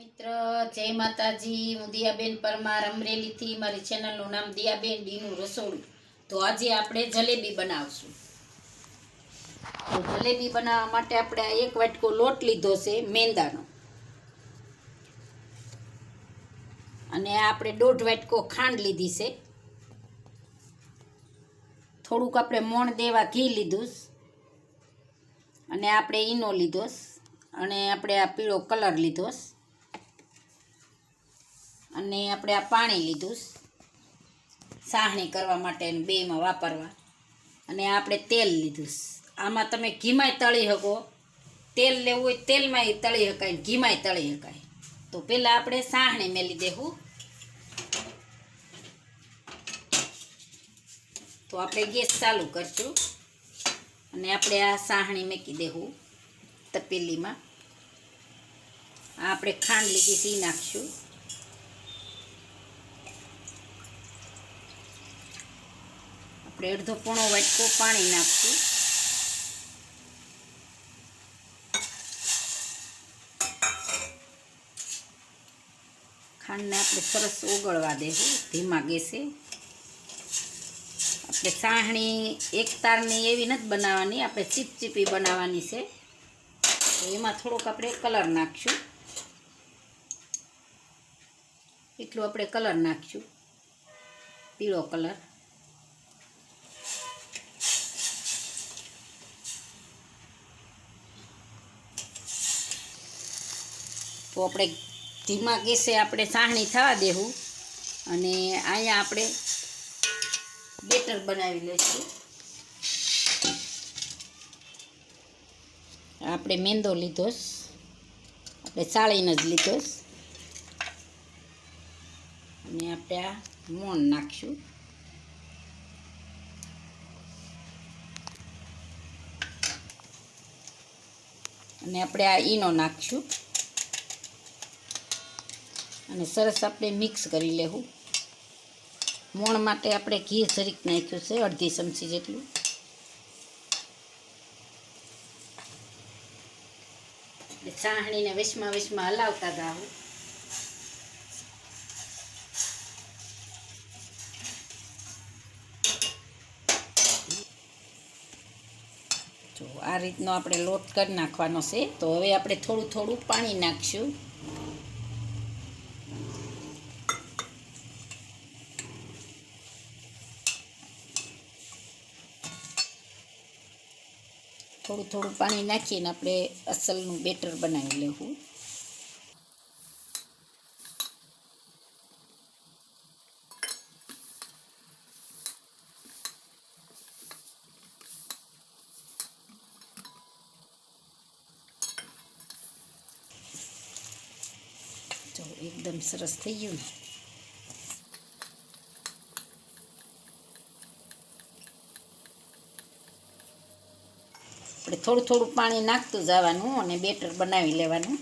મિત્ર, જય માતાજી. હું દિયાબેન પરમાર, અમરેલીથી. મારી ચેનલનું નામ દિયાબેન ડીનું રસોડું. તો આજે આપણે જલેબી બનાવશું. તો જલેબી બનાવવા માટે આપણે એક વાટકો લોટ લીધો છે, મેંદાનો. અને આપણે દોઢ વાટકો ખાંડ લીધી છે. થોડુંક આપણે મોણ દેવા ઘી લીધું અને આપણે ઈનો લીધો અને આપણે આ પીળો કલર લીધો છે. અને આપણે આ પાણી લીધું સાહણી કરવા માટે બેમાં વાપરવા. અને આપણે તેલ લીધું આમાં તમે ઘીમાંય તળી શકો. તેલ લેવું હોય તેલમાંય તળી શકાય ઘીમાંય તળી શકાય. તો પહેલાં આપણે સાહણી મેલી દેવું. તો આપણે ગેસ ચાલુ કરશું. અને આપણે આ સાહણી મેકી દેવું તપેલીમાં. આ આપણે ખાંડ લીધી સી નાખશું. આપણે અડધો પોણો વાટકો પાણી નાખશું. ખાંડને આપણે સરસ ઓગળવા દેવું ધીમા ગેસે. આપણે સાહણી એક તારની એવી નથી બનાવવાની, આપણે ચીપચીપી બનાવવાની છે. તો એમાં થોડોક આપણે કલર નાખશું. એટલું આપણે કલર નાખશું. પીળો કલર. તો આપણે ધીમા ગેસે આપણે સાહણી થવા દેવું અને અહીંયા આપણે બેટર બનાવી લઈશું. આપણે મેંદો લીધો આપણે ચાળીને જ લીધો અને આપણે આ મોણ નાખશું. અને આપણે આ ઈનો નાખશું. અને સરસ આપણે મિક્સ કરી લેવું. મોણ માટે આપણે ઘી જરીક નાખ્યું છે, અડધી ચમચી જેટલું. ચાહણીને વિશમાં વેસમાં હલાવતા જો આ રીતનો આપણે લોટ કરી નાખવાનો છે, તો હવે આપણે થોડું થોડું પાણી નાખશું. થોડું થોડું પાણી નાખીને આપણે અસલનું બેટર બનાવી લેવું. તો એકદમ સરસ થઈ ગયું ને. આપણે થોડું થોડું પાણી નાખતું જવાનું અને બેટર બનાવી લેવાનું.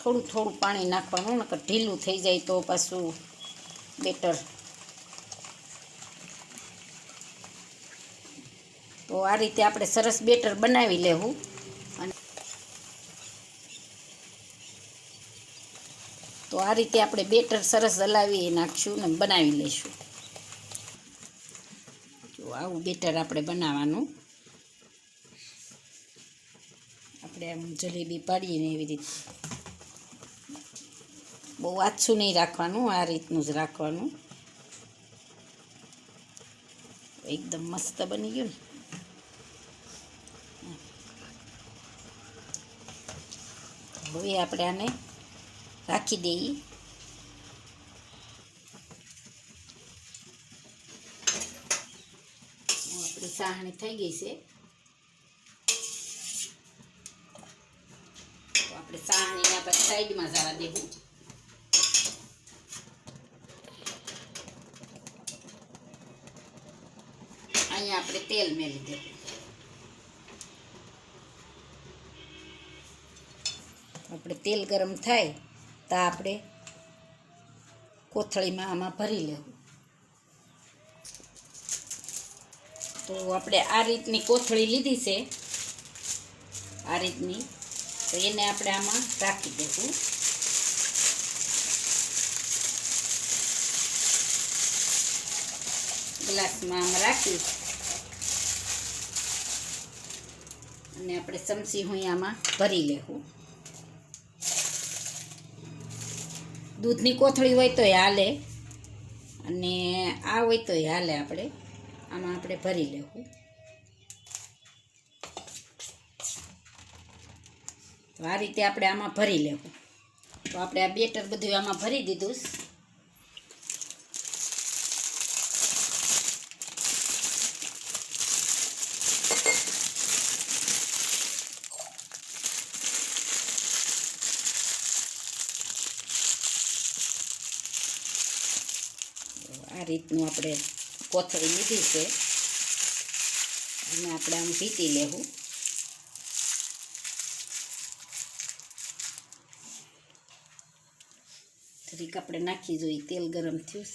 થોડું થોડું પાણી નાખવાનું, નકર ઢીલું થઈ જાય તો પાછું બેટર. તો આ રીતે આપણે સરસ બેટર બનાવી લેવું. તો આ રીતે આપણે બેટર સરસ હલાવી નાખશું ને બનાવી લઈશું. જો આવું બેટર આપણે બનાવવાનું. આપણે આમ જલેબી પાડીએ ને એવી રીતે. બહુ આછું નહીં રાખવાનું, આ રીતનું જ રાખવાનું. એકદમ મસ્ત બની ગયું ને. હવે આપણે આને રાખી દઈએ આપણી સાહણી થઈ ગઈ છે તો આપણે સાહણીને આપણે સાઈડમાં જવા દેવું અહીંયા આપણે તેલ મેલી દેવું આપણે તેલ ગરમ થાય તો આપણે કોથળીમાં આમાં ભરી લેવું. તો આપણે આ રીતની કોથળી લીધી છે. આ રીતની. તો એને આપણે આમાં રાખી દઈશું ગ્લાસમાં આમ રાખી. અને આપણે ચમચી હું આમાં ભરી લેવું. દૂધની કોથળી હોય તોય હાલે. અને આ હોય તોય હાલે આપણે. આમાં આપણે ભરી લેવું. તો આ રીતે આપણે આમાં ભરી લેવું. તો આપણે આ બેટર બધું આમાં ભરી દીધું છે. રીતનું આપણે કોથળી લીધી છે. અને આપણે આમ પીતી લેવું. થોડીક આપણે નાખી જોઈએ તેલ ગરમ થયું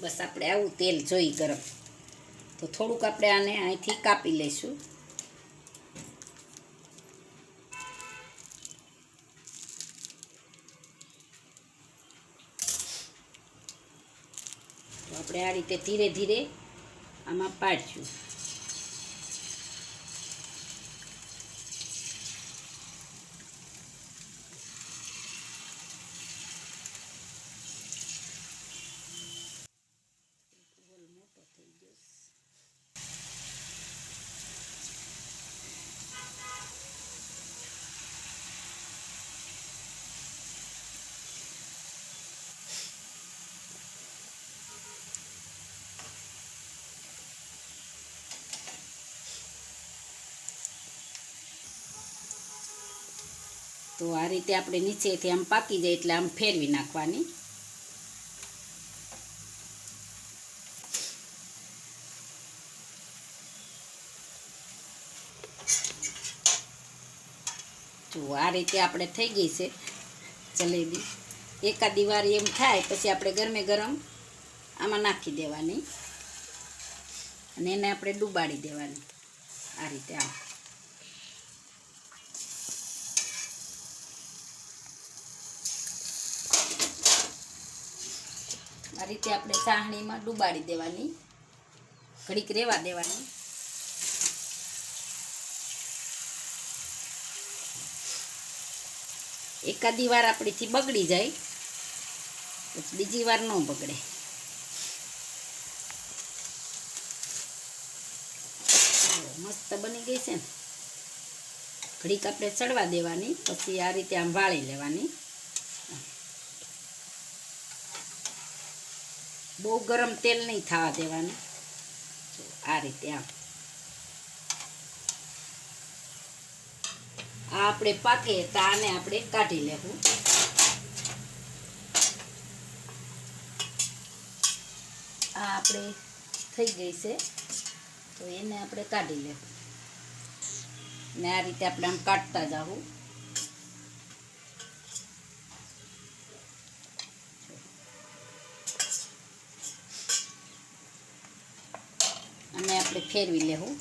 બસ આપણે આવું તેલ જોઈ ગરમ. તો થોડુંક આપણે આને અહીંથી કાપી લઈશું તો આપણે આ રીતે ધીરે ધીરે આમાં પાડશું. તો આ રીતે આપણે નીચેથી આમ પાકી જાય એટલે આમ ફેરવી નાખવાની. જો આ રીતે આપણે થઈ ગઈ છે જલેબી. એકાદ દિવાર એમ થાય, પછી આપણે ગરમે ગરમ આમાં નાખી દેવાની. અને એને આપણે ડૂબાડી દેવાની. આ રીતે આમ. રીતે આપણે ચાહણીમાં ડૂબાડી દેવાની. ઘડીક રેવા દેવાની. એકાદી વાર આપણીથી બગડી જાય બીજી વાર ન બગડે. મસ્ત બની ગઈ છે ને. ઘડીક આપણે ચડવા દેવાની, પછી આ રીતે આમ વાળી લેવાની. બહુ ગરમ તેલ નહીં થવા દેવાનું. આ રીતે આમ. આ આપણે પાકે તો આને આપણે કાઢી લેવું. આ આપણે થઈ ગઈ છે, તો એને આપણે કાઢી લેવું. ને આ રીતે આપણે આમ કાઢતા જાવું અને આપણે ફેરવી લેવું.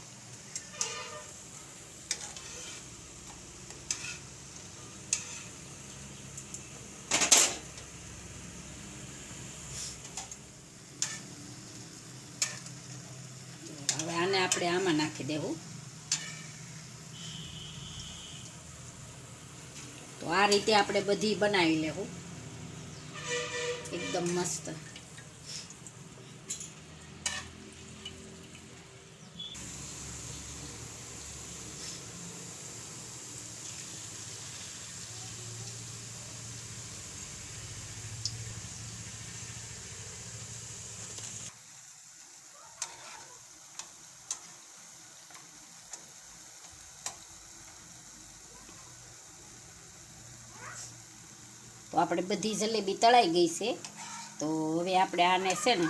હવે આને આપણે આમાં નાખી દેવું. તો આ રીતે આપણે બધી બનાવી લેવું. એકદમ મસ્ત. તો આપણે બધી જલેબી તળાઈ ગઈ છે. તો હવે આપણે આને છે ને,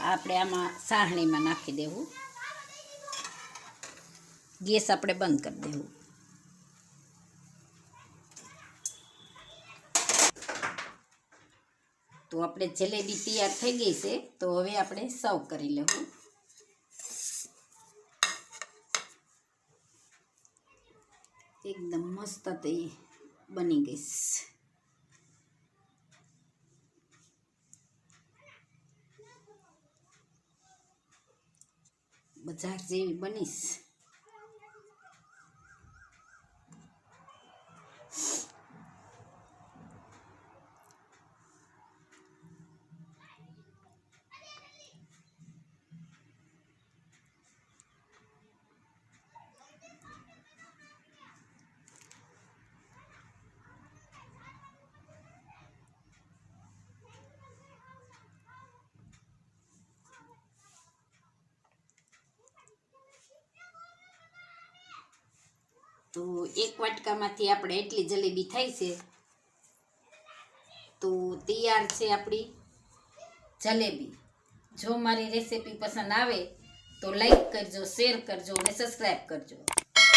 આપણે આમાં સાહણીમાં નાખી દેવું. ગેસ આપણે બંધ કરી દેવું. તો આપણે જલેબી તૈયાર થઈ ગઈ છે, તો હવે આપણે સર્વ કરી લેવું. એકદમ મસ્ત તે બની ગઈશ બજાર જેવી બનીશ. તો એક વાટકામાંથી આપણે એટલી જલેબી થાય છે. તો તૈયાર છે આપણી જલેબી. જો મારી રેસીપી પસંદ આવે તો લાઈક કરજો, શેર કરજો અને સબસ્ક્રાઈબ કરજો.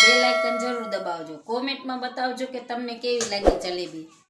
બે લાઇકન જરૂર દબાવજો. કોમેન્ટમાં બતાવજો કે તમને કેવી લાગી જલેબી.